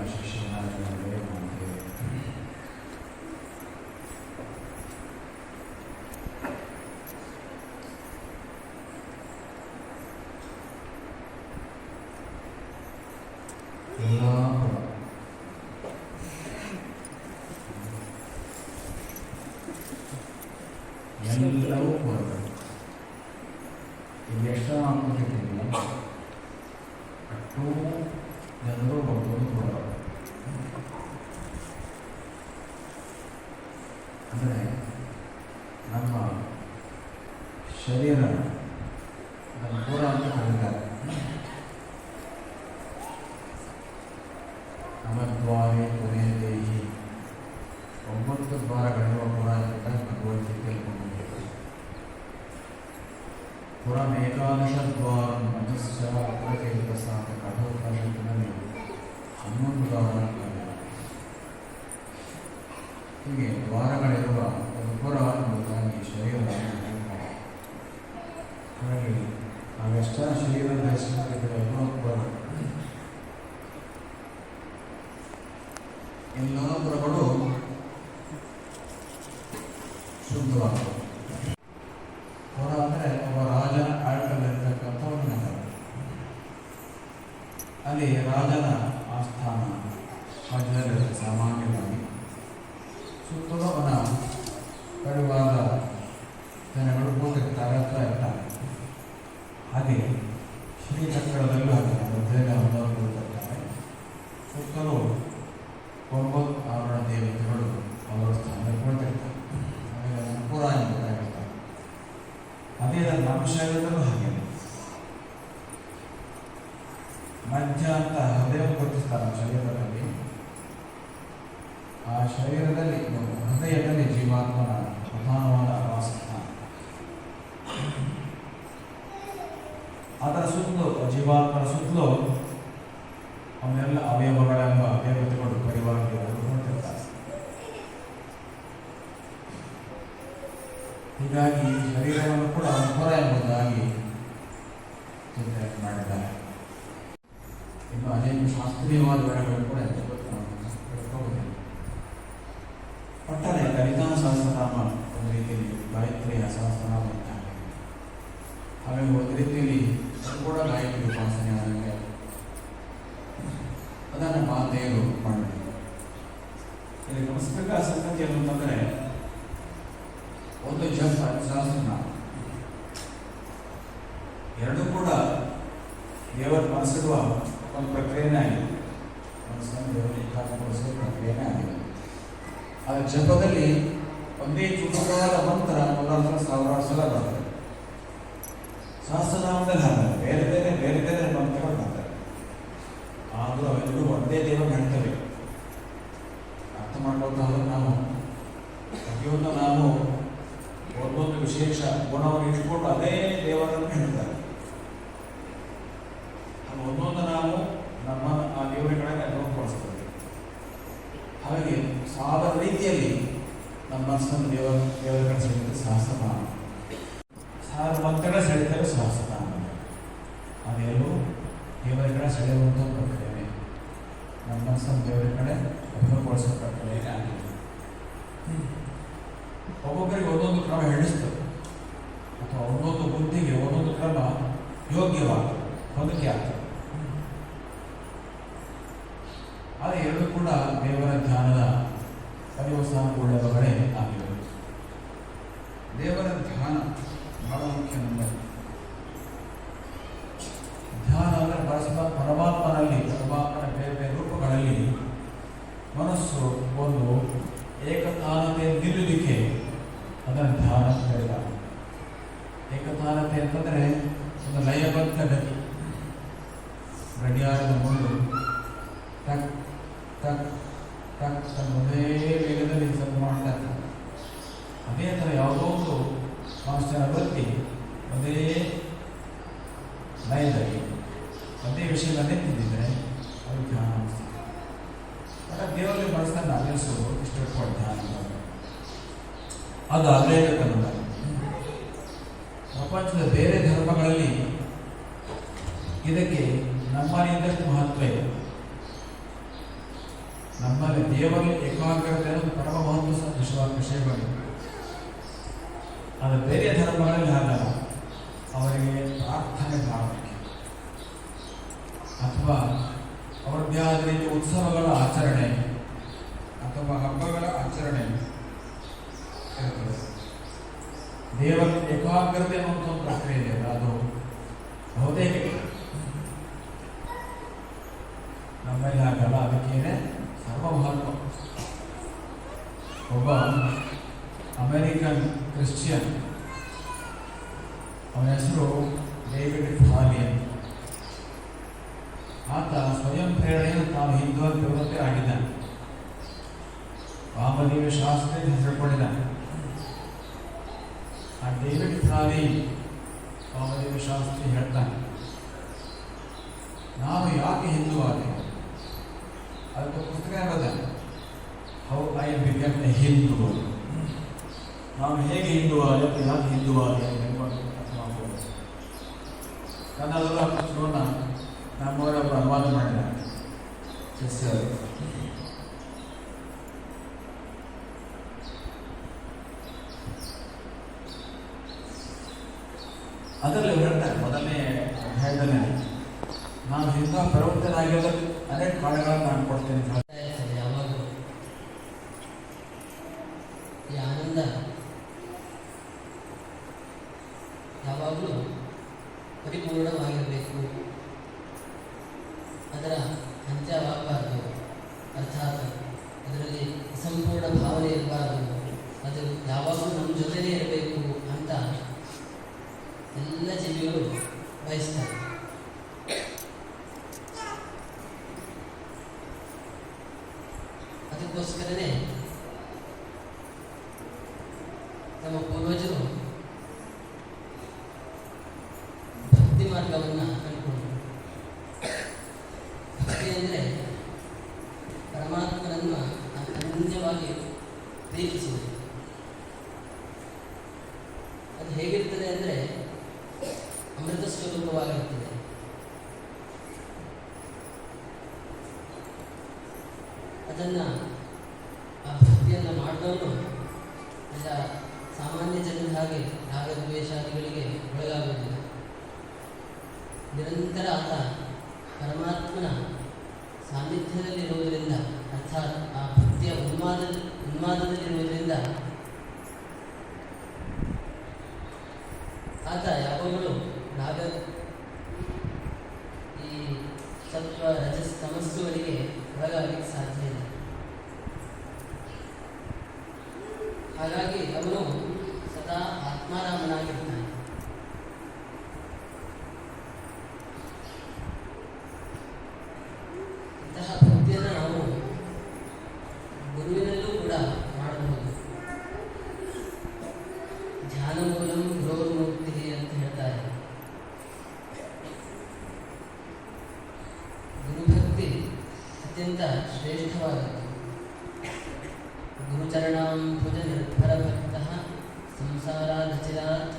Thank you. ಅಂದರೆ ನಮ್ಮ ಶರೀರ ಹೀಗೆ ದ್ವಾರಗಳಿರುವ ಎಂಬುದಾಗಿ ಶರೀರವನ್ನು ಹಾಗೆ ಹಾಗಾಗಿ ನಾವೆಷ್ಟ ಶರೀರ ಪುರ ಎಲ್ಲ ಪುರಗಳು ಅದರ ಸುತ್ತಲೂ, ಜೀವಾತ್ಮನ ಸುತ್ತಲೂ ಅವನ್ನೆಲ್ಲ ಅವಯವಗಳೆಂಬ ದೇವತೆಗಳು ಪರಿವಾರ ದೇವತೆಗಳು ಹೊರಟಿರ್ತಾರೆ ಹೀಗಾಗಿ ಶರೀರವನ್ನು ಕೂಡ ಪುರ ಎಂಬುದಾಗಿ ಚಿಂತನೆ ಮಾಡಿದ್ದಾರೆ. ಇನ್ನು ಅನೇಕ ಶಾಸ್ತ್ರೀಯವಾದ ಬೆಳೆಗಳು ಕೂಡ ಒಟ್ಟಾರೆ ಲಲಿತಾ ಸಹಸ್ರನಾಮ ಒಂದು ರೀತಿಯಲ್ಲಿ ಗಾಯತ್ರಿಯ ಸಹಸ್ರನಾಮ ಇದ್ದಾಗ ಹಾಗಾಗಿ ಒಂದು ರೀತಿಯಲ್ಲಿ ಕೂಡ ಗಾಯತ್ರಿ ಉಪಾಸನೆ ಆದಂಗೆ ಅದನ್ನು ಮಾತೆಯರು ಮಾಡಬೇಕು ಇಲ್ಲಿ ಗಮನಿಸಬೇಕಾದ ಸಂಗತಿ ಏನು ಅಂತಂದರೆ ಒಂದು ಜಪ ಸಹಸ್ರನಾಮ ಎರಡೂ ಕೂಡ ದೇವರ ಮನಸ್ಸಿಡುವ ಒಂದು ಪ್ರಕ್ರಿಯೆನೇ ಆಗಿದೆ ಮನಸ್ಸನ್ನು ದೇವರಿಗೆ ಕಾಪಾಡಿಸುವ ಪ್ರಕ್ರಿಯೆನೇ ಆಗಿದೆ ಆ ಜಪದಲ್ಲಿ ಒಂದೇ ಚುಟುಕಾದ ಮಂತ್ರ ನೂರಾರು ಸಾವಿರಾರು ಸಲ ಬರ್ತದೆ. ಸಹಸ್ರನಾಮದಲ್ಲಿ ಹಾಗಲ್ಲ ಬೇರೆ ಬೇರೆ ಬೇರೆ ಬೇರೆ ಮಂತ್ರಗಳು ಬರ್ತವೆ ಆದರೂ ಅವೆಲ್ಲರೂ ಒಂದೇ ದೇವರು ಹೇಳ್ತವೆ ಅರ್ಥ ಮಾಡ್ಕೊಳ್ತಾ ಹೋದ್ರೆ ನಾವು ಪ್ರತಿಯೊಂದು ನಾವು ಒಂದೊಂದು ವಿಶೇಷ ಗುಣವನ್ನು ಇಟ್ಕೊಂಡು ಅದೇ ದೇವರನ್ನು ಹೇಳ್ತಾರೆ ಅದು ಒಂದೊಂದು ನಾವು ನಮ್ಮ ಆ ದೇವರ ಕಡೆ ಅನುಭವಪಡಿಸ್ತೇವೆ ಹಾಗಾಗಿ ಸಾವಿರ ರೀತಿಯಲ್ಲಿ ನಮ್ಮ ಮನಸ್ಸನ್ನು ದೇವರ ದೇವರ ಕಡೆ ಸೆಳೆಯುತ್ತೆ ಸಹಸ್ರನಾಮ ಸಾವಿರ ಮಂತ್ರಗಳ ಸೆಳೆತವೆ ಸಹಸ್ರನಾಮ ಅದೆಲ್ಲೂ ದೇವರ ಕಡೆ ಸೆಳೆಯುವಂಥ ಪ್ರಕ್ರಿಯೆ ನಮ್ಮ ದೇವರ ಕಡೆ ಅಭಿವೃದ್ಧಿಗೊಳಿಸೋ ಪ್ರಕ್ರಿಯೆ ಆಗಿದೆ ಒಬ್ಬೊಬ್ಬರಿಗೆ ಒಂದೊಂದು ಕ್ರಮ ಹೇಳಿಸ್ತದೆ ಅಥವಾ ಒಂದೊಂದು ಬುದ್ಧಿಗೆ ಒಂದೊಂದು ಕ್ರಮ ಯೋಗ್ಯವಾಗ್ತದೆ, ಹೊಂದಿಕೆ ಆಗ್ತದೆ. ಆದರೆ ಎರಡು ಕೂಡ ದೇವರ ಧ್ಯಾನದ ಪರ್ಯವಸಾನಗೊಳ್ಳುವಗಳೇ ಆಗಿವೆ ದೇವರ ಧ್ಯಾನ ಬಹಳ ಮುಖ್ಯ ನಮಗೆ ಧ್ಯಾನ ಅಂದರೆ ಪರಸ್ಪರ ಪರಮಾತ್ಮನಲ್ಲಿ ಪರಮಾತ್ಮನ ಬೇರೆ ಬೇರೆ ರೂಪಗಳಲ್ಲಿ ಮನಸ್ಸು ಒಂದು ಏಕತಾನತೆ ನಿಲ್ಲುವಿಕೆ ಅದನ್ನು ಧ್ಯಾನ ಅಂತ ಹೇಳಿದ್ದಾರೆ ಏಕತಾನತೆ ಅಂತಂದರೆ ಒಂದು ಲಯಬದ್ಧ ಗತಿ ಗಡಿಯಾರದ ಮುಂದೆ ಟಕ್ ಟಕ್ ಟಕ್ ಅಂತ ಒಂದೇ ವೇಗದಲ್ಲಿ ಸ್ವಲ್ಪ ಮಾಡ್ತಾ ಇರ್ತಾರೆ ಅದೇ ಥರ ಯಾವುದೋ ಒಂದು ಮನುಷ್ಯನ ವೃತ್ತಿ ಒಂದೇ ಲಯದಲ್ಲಿ ಒಂದೇ ವಿಷಯದಲ್ಲೇ ತಿಂದಿದ್ರೆ ಅದು ಧ್ಯಾನ ಅನಿಸ್ತದೆ ಆದರೆ ದೇವರಲ್ಲಿ ಅಲ್ಲಿಸೋದು ಇಷ್ಟಪಟ್ಟು ಧ್ಯಾನ ಅದು ಅದ್ವೈತ ಕನ್ನಡ. ಪ್ರಪಂಚದ ಬೇರೆ ಧರ್ಮಗಳಲ್ಲಿ ಇದಕ್ಕೆ ನಮ್ಮಲ್ಲಿದ್ದಷ್ಟು ಮಹತ್ವ ಇದೆ. ನಮ್ಮಲ್ಲಿ ದೇವರಲ್ಲಿ ಏಕಾಗ್ರತೆ ಅನ್ನೋದು ಪರಮ ಮಹತ್ವ ವಿಶ್ವ ಅದು ಆದರೆ ಬೇರೆ ಧರ್ಮಗಳಲ್ಲಿ ಹಾಗಲ್ಲ ಅವರಿಗೆ ಪ್ರಾರ್ಥನೆ ಮಾಡಬೇಕು. ಅಥವಾ ಅವರದ್ದೇ ಆದ ರೀತಿ ಉತ್ಸವಗಳ ಆಚರಣೆ ಅಥವಾ ಹಬ್ಬಗಳ ಆಚರಣೆ ಇರುತ್ತದೆ ದೇವರ ಏಕಾಗ್ರತೆ ಅನ್ನುವಂಥ ಒಂದು ಪ್ರಕ್ರಿಯೆ ಇದೆ ಅದು ಬಹುತೇಕ ನಮ್ಮಲ್ಲಿ ಹಾಗಲ್ಲ ಅದಕ್ಕೇನೆ ಸರ್ವ ಮಹತ್ವ ಒಬ್ಬ ಅಮೆರಿಕನ್ ಕ್ರಿಶ್ಚಿಯನ್ ಅವನ ಹೆಸರು ಡೇವಿಡ್ ಫಾಲಿಯನ್ ಆತ ಸ್ವಯಂ ಪ್ರೇರಣೆಯನ್ನು ತಾನು ಹಿಂದೂ ತಿಳುವಳಿಕೆ ಆಗಿದ್ದಾನೆ ವಾಮದೇವ ಶಾಸ್ತ್ರಿ ಅಂತ ಹೆಸರುಕೊಂಡಿದ್ದಾನೆ ಆ ಡೇವಿಡ್ ಫ್ರಾರಿ ವಾಮದೇವ ಶಾಸ್ತ್ರಿ ಹೇಳ್ತಾನೆ ನಾನು ಯಾಕೆ ಹಿಂದೂ ಆದೆ ಅದಕ್ಕೆ ಪುಸ್ತಕ ಬರೆದ how I become a Hindu ನಾನು ಹೇಗೆ ಹಿಂದೂ ಆದೆ ಯಾಕೆ ಹಿಂದೂ ಆದೆ. ಕನ್ನಡದ ಪುಸ್ತಕವನ್ನು ನಮ್ಮವರೊಬ್ಬ ಅನುವಾದ ಮಾಡಿದ ಸರ್. ಅದರಲ್ಲಿ ಹೇಳ್ತಾರೆ ಮೊದಲನೇ ಅಧ್ಯಾಯದಲ್ಲಿ, ನಾನು ಹಿಂದೂ ಪ್ರವರ್ತನಾಗಿರೋದಕ್ಕೆ ಅನೇಕ ಕಾರಣಗಳನ್ನು ನಾನು ಕೊಡ್ತೇನೆ എല്ലാ ജീവികളും വയസ്സായി. ಸ್ವರೂಪವಾಗಿರ್ತದೆ ಅದನ್ನು ಆ ಭಕ್ತಿಯನ್ನು ಮಾಡಿದವರು ಎಲ್ಲ ಸಾಮಾನ್ಯ ಜನರ ಹಾಗೆ ರಾಗದ್ವೇಷಾದಿಗಳಿಗೆ ಒಳಗಾಗುವುದಿಲ್ಲ. ನಿರಂತರ ಆತ ಪರಮಾತ್ಮನ ಸಾನ್ನಿಧ್ಯದಲ್ಲಿರುವುದರಿಂದ ಅರ್ಥಾತ್ ಆ ಭಕ್ತಿಯ ಉನ್ಮಾದ ಉನ್ಮಾದದಲ್ಲಿರುವುದರಿಂದ ಅತ್ಯಂತ ಶ್ರೇಷ್ಠವಾದದ್ದು ಗುರುಚರಣಾಂಬುಜ ನಿರ್ಭರ ಭಕ್ತ ಸಂಸಾರಾದಚಿರಾತ್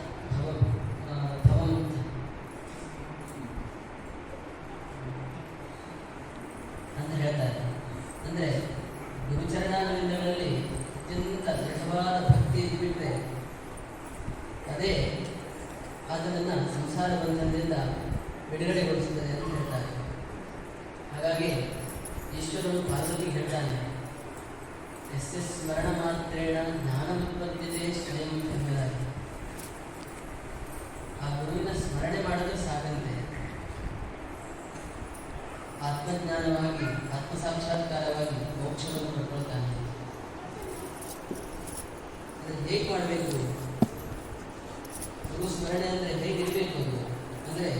ಈಶ್ವರನು ಪಾರ್ವತಿಗೆ ಹೇಳ್ತಾನೆ ಎಸ್ ಎಸ್ ಸ್ಮರಣ ಮಾತ್ರೇಣ ಜ್ಞಾನೋತ್ಪತ್ತಿದೆ ಸ್ವಯಂ ಎಂಬುದಾಗಿ ಆ ಗುರುವಿನ ಸ್ಮರಣೆ ಮಾಡಿದ್ರೆ ಸಾಕಂತೆ ಆತ್ಮಜ್ಞಾನವಾಗಿ ಆತ್ಮ ಸಾಕ್ಷಾತ್ಕಾರವಾಗಿ ಮೋಕ್ಷವನ್ನು ಪಡ್ಕೊಳ್ತಾನೆ ಅದನ್ನು ಹೇಗೆ ಮಾಡಬೇಕು ಗುರು ಸ್ಮರಣೆ ಅಂದರೆ ಹೇಗಿರಬೇಕು ಅದು ಅಂದರೆ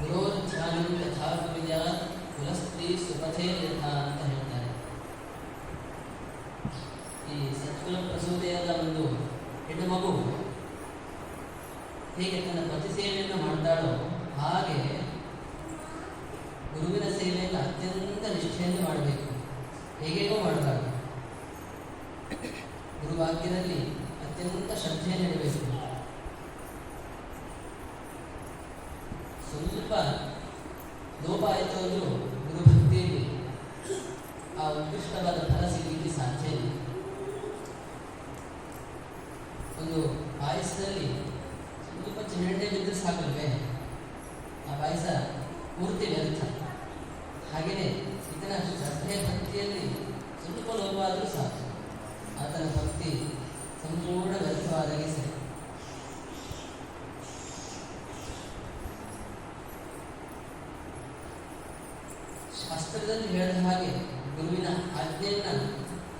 ಗುರೋಧ್ಯಾನಂ ಯಥಾ ಕುರ್ಯಾತ್ ಕುಲಸ್ತ್ರೀ ಸುಪಥೇ ಅಂತ ಹೇಳ್ತಾರೆ. ಈ ಸತ್ಕುಲ ಪ್ರಸೂತೆಯಾದ ಒಂದು ಹೆಣ್ಣು ಮಗು ಹೇಗೆ ತನ್ನ ಪತಿ ಸೇವೆಯನ್ನು ಮಾಡ್ತಾಳೋ ಹಾಗೆ ಗುರುವಿನ ಸೇವೆಯನ್ನು ಅತ್ಯಂತ ನಿಷ್ಠೆಯನ್ನು ಮಾಡಬೇಕು. ಹೇಗೇಗೋ ಮಾಡಬಾರ್ದು. ಗುರುವಾಕ್ಯದಲ್ಲಿ ಅತ್ಯಂತ ಶ್ರದ್ಧೆಯನ್ನು ಇಡಬೇಕು. ಸ್ವಲ್ಪ ಲೋಪ ಆಯಿತು ಅಂದರೂ ಉತ್ಕೃಷ್ಟವಾದ ಫಲ ಸಿಗಲಿಕ್ಕೆ ಸಾಧ್ಯ ಇದೆ ಒಂದು ಪಾಯಸದಲ್ಲಿ ಸ್ವಲ್ಪ ಚಿರಡೆ ಬಿದ್ದರೆ ಸಾಕಲ್ವೇ? ಆ ಪಾಯಸ ಪೂರ್ತಿ ವ್ಯರ್ಥ. ಹಾಗೆಯೇ ಈತನ ಶ್ರದ್ಧೆಯ ಭಕ್ತಿಯಲ್ಲಿ ಸ್ವಲ್ಪ ಲೋಪವಾದರೂ ಸಾಕು. ಆತನ ಭಕ್ತಿ ಸಂಪೂರ್ಣ ವ್ಯರ್ಥವಾದಾಗೆ ಸರಿ. ಶಾಸ್ತ್ರದಲ್ಲಿ ಹೇಳಿದ ಹಾಗೆ ಗುರುವಿನ ಆಜ್ಞೆಯನ್ನು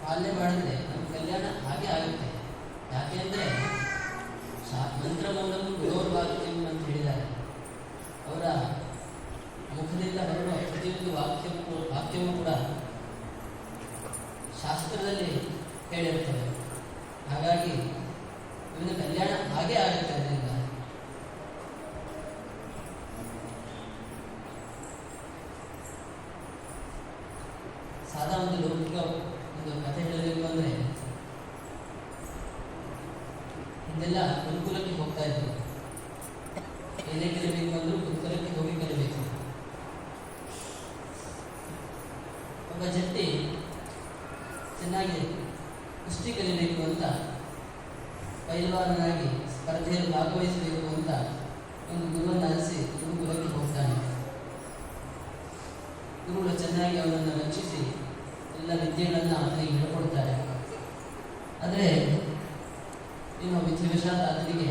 ಪಾಲನೆ ಮಾಡಿದರೆ ನಮ್ಮ ಕಲ್ಯಾಣ ಹಾಗೆ ಆಗುತ್ತೆ. ಯಾಕೆಂದ್ರೆ ಮಂತ್ರ ಮೂಲಕ ಗುರೋರ್ವಾಕ್ಯಂ ಅಂತ ಹೇಳಿದ್ದಾರೆ. ಅವರ ಮುಖದಿಂದ ಹೊರಡುವ ಪ್ರತಿಯೊಂದು ವಾಕ್ಯ ವಾಕ್ಯವೂ ಕೂಡ ಶಾಸ್ತ್ರದಲ್ಲಿ ಹೇಳಿರ್ತವೆ ಹಾಗಾಗಿ ಇವನ ಕಲ್ಯಾಣ ಹಾಗೆ ಆಗುತ್ತೆ. ಹಿಂದೆಲ್ಲ ಗುರುಕುಲಕ್ಕೆ ಹೋಗ್ತಾ ಇದ್ರು ಏನೇ ಕಲಿಬೇಕು ಅಂದರೂ ಗುರುಕುಲಕ್ಕೆ ಹೋಗಿ ಕಲಿಬೇಕು. ಒಬ್ಬ ಜಟ್ಟಿ ಚೆನ್ನಾಗಿ ಕುಸ್ತಿ ಕಲಿಬೇಕು ಅಂತ ಪೈಲ್ವಾನನಾಗಿ ಸ್ಪರ್ಧೆಯಲ್ಲಿ ಭಾಗವಹಿಸಬೇಕು ಅಂತ ಒಂದು ಗುರುವನ್ನು ಅರಸಿ ಗುರುಕುಲಕ್ಕೆ ಹೋಗ್ತಾನೆ ಗುರುಗಳು ಚೆನ್ನಾಗಿ ಅವನನ್ನು ರಕ್ಷಿಸಿ ಎಲ್ಲ ವಿದ್ಯೆಗಳನ್ನು ಅವನಿಗೆ ಹೇಳ್ಕೊಡ್ತಾರೆ ಆದರೆ ಇನ್ನು ವಿಧಿವಶಾತ್ ಆತನಿಗೆ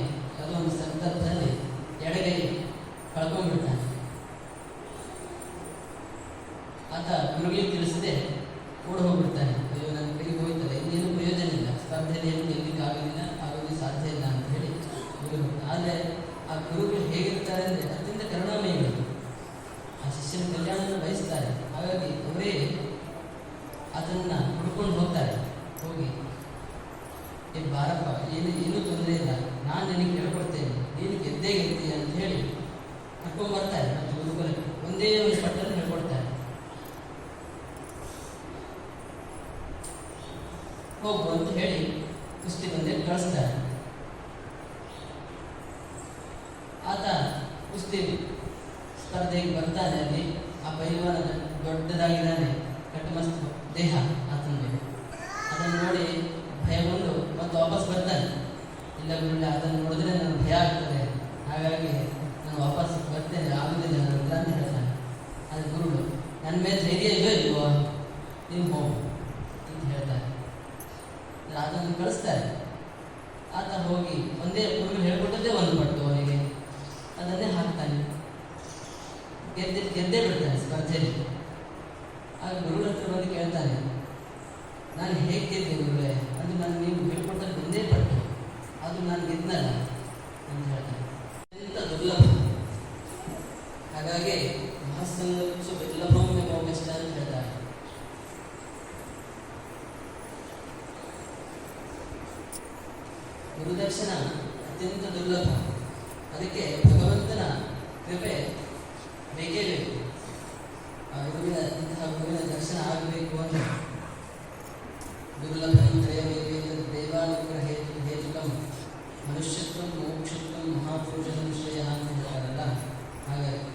ಒಂದು ಸಂದರ್ಭದಲ್ಲಿ ಎಡಗೈ ಕಳ್ಕೊಂಡ್ಬಿಡ್ತಾನೆ ಆತ ಗುರುಗೆ ತಿಳಿಸದೆ ಓಡ ಹೋಗ್ಬಿಡ್ತಾನೆ ಅಯ್ಯೋ ನನ್ನ ಕೈಗೆ ಹೋಯ್ತಲ್ಲ ಇನ್ನೇನು ಪ್ರಯೋಜನ ಇಲ್ಲ ಸ್ಪರ್ಧೆಯಲ್ಲಿ ಏನು ಗೆಲ್ಲಲಿಕ್ಕೆ ಆಗೋದಿಲ್ಲ ಆಗೋದು ಸಾಧ್ಯ ಇಲ್ಲ ಅಂತ ಹೇಳಿ ಗುರು ಆದರೆ ಆ ಗುರುಗಳು ಹೇಗಿರ್ತಾರೆ ಅಂದರೆ ಅತ್ಯಂತ ಕರುಣಾಮಯಿಗಳು ಆ ಶಿಷ್ಯನ ಕಲ್ಯಾಣವನ್ನು ಬಯಸ್ತಾರೆ ಹಾಗಾಗಿ ಅವರೇ ಆತನನ್ನ ಹುಡ್ಕೊಂಡು ಹೋಗ್ತಾರೆ ಹೋಗಿ ಏ ಬಾರಪ್ಪ ಏನು ಏನೂ ತೊಂದರೆ ಇಲ್ಲ ನಾನು ನಿನಗೆ ಹೇಳ್ಕೊಡ್ತೇನೆ ನೀನು ಗೆದ್ದೇ ಗೆಲ್ತೀಯ ಅಂತ ಹೇಳಿ ಕರ್ಕೊಂಡ್ ಬರ್ತಾರೆ ಮತ್ತು ಗುರುಕುಲಕ್ಕೆ ಒಂದೇ ಒಂದು ಪಟ್ಟನ್ನು ಹೇಳ್ಕೊಡ್ತಾರೆ ಹೋಗು ಅಂತ ಹೇಳಿ ಕುಸ್ತಿ ಬಂದೆ ಕಳಿಸ್ತಾರೆ ಆತ ಕುಸ್ತಿ ಸ್ಪರ್ಧೆಗೆ ಬರ್ತಾನೆ ಅಲ್ಲಿ ಆ ಪೈಲ್ವಾನ ದೊಡ್ಡದಾಗಿದ್ದಾನೆ ಕಟ್ಟಮಸ್ತ್ ದೇಹ ಆತನಿಗೆ ಅದನ್ನು ನೋಡಿ ಭಯಗೊಂಡು ಮತ್ತೆ ವಾಪಸ್ ಬರ್ತಾನೆ ಇಲ್ಲ ಗುರುಳೆ ಅದನ್ನು ನೋಡಿದ್ರೆ ನನಗೆ ಭಯ ಆಗ್ತದೆ ಹಾಗಾಗಿ ನಾನು ವಾಪಸ್ ಬರ್ತೇನೆ ಆಗುದಿಲ್ಲ ನನ್ನ ಹತ್ರ ಅಂತ ಹೇಳ್ತಾನೆ ಅದು ಗುರುಳು ನನ್ನ ಮೇಲೆ ಧೈರ್ಯ ಇಲ್ಲೋ ಇಲ್ವೋ ನೀನು ಹೋಗು ಅಂತ ಹೇಳ್ತಾರೆ ಆತನನ್ನು ಕಳಿಸ್ತಾರೆ. ಆತ ಹೋಗಿ ಒಂದೇ ಗುರುಗಳು ಹೇಳ್ಕೊಟ್ಟದ್ದೇ ಒಂದು ಪಟ್ಟು ಅವನಿಗೆ. ಅದನ್ನೇ ಹಾಕ್ತಾನೆ. ಗೆದ್ದೆ, ಗೆದ್ದೇ ಬಿಡ್ತಾನೆ ಸ್ಪರ್ಧೆಯಲ್ಲಿ. ಆಗ ಗುರುಗಳ ಹತ್ರ ಬಂದು ಕೇಳ್ತಾನೆ, ನಾನು ಹೇಗೆ ಗೆದ್ದೆ ಗುರುಗಳೇ? ಅದು ನಾನು ನೀವು ಹೇಳ್ಕೊಟ್ಟದ್ದು ಒಂದೇ ಪಟ್ಟು. ಅದು ನಾನು ಗೆದ್ದಲ್ಲ, ಅಂತ ಹೇಳ್ತಾನೆ. ಅತ್ಯಂತ ದುರ್ಲಭ. ಹಾಗಾಗಿ ಮಹಾಸಂಗಚ್ಚು ದುರ್ಲಭವೇ ಮೋಕ್ಷ ಅಂತ ಹೇಳ್ತಾರೆ ಗುರುದರ್ಶನ ಅತ್ಯಂತ ದುರ್ಲಭ ಅದಕ್ಕೆ ಭಗವಂತನ ಕೃಪೆ ಬೇಕೇ ಬೇಕು ಆ ಗುರುವಿನ ಇಂತಹ ಗುರುವಿನ ದರ್ಶನ ಆಗಬೇಕು ಅಂದರೆ ದುರ್ಲಭಂ ತ್ರಯಮೇವೇತ ದೇವಾನುಗ್ರಹ ಹೇತು ಹೇತುಕಂ ಮನುಷ್ಯತ್ವ ಮೋಕ್ಷತ್ವ ಮಹಾಪುರುಷ ಸಂಶ್ರಯ ಅಂತ ಹೇಳ್ತಾರಲ್ಲ ಹಾಗಾಗಿ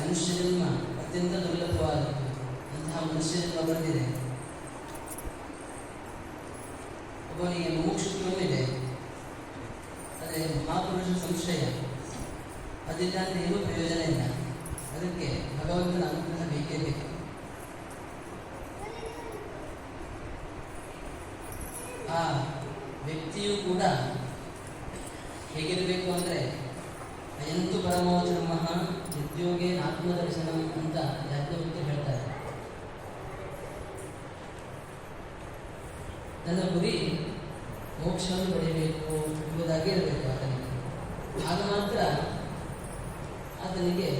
ಮನುಷ್ಯ ಅತ್ಯಂತ ದುರ್ಲಭವಾದ ಅಂತಹ ಮನುಷ್ಯ ಜನ್ಮ ಬಂದಿದೆ ಒಬ್ಬನಿಗೆ ಮುಮುಕ್ಷತ್ವವಿದೆ. ಅದೇ ಮಹಾಪುರುಷ ಸಂಶಯ. ಅದಿಲ್ಲ ಏನೂ ಪ್ರಯೋಜನ ಇಲ್ಲ. ಅದಕ್ಕೆ ಭಗವಂತನ ಅನುಗ್ರಹ ಬೇಕೇ ಬೇಕು ಆ ವ್ಯಕ್ತಿಯು ಕೂಡ ಹೇಗಿರಬೇಕು ಅಂದರೆ ಅಯಂತು ಪರಮೋ ಧರ್ಮ ಉದ್ಯೋಗೇ ಆತ್ಮದರ್ಶನ ಅಂತ ಯಾಜ್ಞವಲ್ಕ್ಯ ಹೇಳ್ತಾರೆ ನನ್ನ ಗುರಿ ಮೋಕ್ಷವನ್ನು ಪಡೆಯಬೇಕು ಎಂಬುದಾಗಿ ಇರಬೇಕು ಆತನಿಗೆ. ಆಗ ಮಾತ್ರ ಆತನಿಗೆ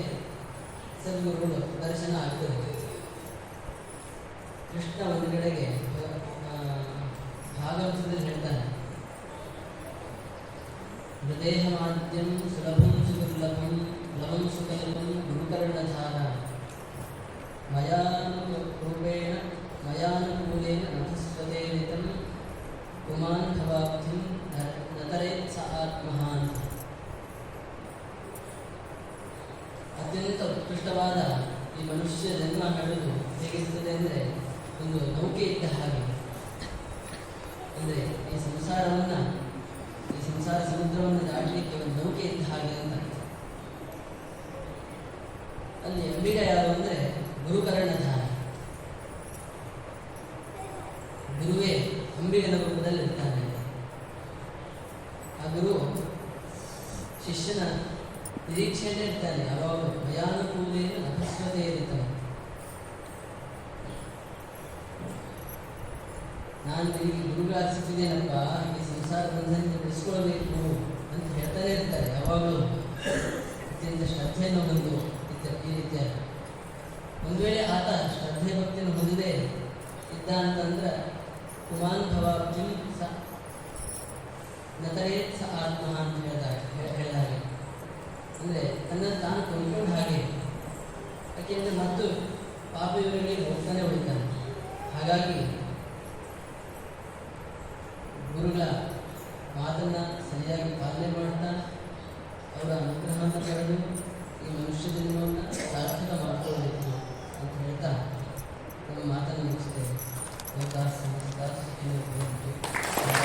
ಸದ್ಗುರುಗಳು ದರ್ಶನ ಆಗ್ತದೆ. ಕೃಷ್ಣ ಒಂದು ಕಡೆಗೆ ಭಾಗವತದಲ್ಲಿ ಹೇಳ್ತಾನೆ. ಹೃದಯ ಮಾಧ್ಯಂ ಸುಲಭಂ ಸುದುರ್ಲಭಂ ಲವಂ ಸುಕಲ್ಪಂ ಗುರುಕರ್ಣಧಾರ. ಮಯಾನುರೂಪೇಣ ಗುರುವೇ ಅಂಬಿಗನ ರೂಪದಲ್ಲಿರ್ತಾನೆ. ಆ ಗುರು ಶಿಷ್ಯನ ನಿರೀಕ್ಷೆಯಲ್ಲೇ ಇರ್ತಾನೆ. ಯಾವಾಗಲೂ ಭಯಾನುಕೂಲೆಯನ್ನು ನಮಸ್ವತೆ ಇರುತ್ತಾನೆ ನಾನು ನಿನಗೆ ಗುರುಗಳಾಗಿಸುತ್ತಿದ್ದೇನಪ್ಪ ಈ ಸಂಸಾರ ಬಂಧನದಿಂದ ಬಿಡಿಸ್ಕೊಳ್ಬೇಕು ಅಂತ ಹೇಳ್ತಾನೆ ಇರ್ತಾರೆ ಯಾವಾಗಲೂ ಅತ್ಯಂತ ಶ್ರದ್ಧೆಯನ್ನು ಬಂದು ಈ ರೀತಿಯ ಒಂದು ವೇಳೆ ಆತ ಶ್ರದ್ಧೆ ಭಕ್ತಿಯನ್ನು ಹೊಂದದೇ ಇದ್ದ ಅಂತಂದ್ರೆ ಕುಮಾನ್ ಭವಾಬ್ಜಿ ಸ ನತರೇ ಸ ಆತ್ಮ ಅಂತ ಹೇಳಿದಾಗ ಹೇಳಿದ ಹಾಗೆ ಅಂದರೆ ತನ್ನನ್ನು ತಾನು ಕೊಂಡ್ಕೊಂಡು ಹಾಗೆ. ಯಾಕೆಂದರೆ ಮತ್ತು ಪಾಪ ಇವರಿಗೆ ಹೋಗ್ತಾನೆ. ಉಳಿತಾನೆ ಹಾಗಾಗಿ ಗುರುಗಳ ಮಾತನ್ನು ಸರಿಯಾಗಿ ಪಾಲನೆ ಮಾಡ್ತಾ, ಅವರ ಅನುಗ್ರಹವನ್ನು ಪಡೆದು ಈ ಮನುಷ್ಯ ಜನ್ಮವನ್ನು ಸಾರ್ಥಕ ಮಾಡ್ಕೊಳ್ಬೇಕು ಅಂತ ಹೇಳ್ತಾ ನಮ್ಮ ಮಾತನ್ನು ಮುಗಿಸ್ತೇವೆ Obrigado, Cidade de Deus.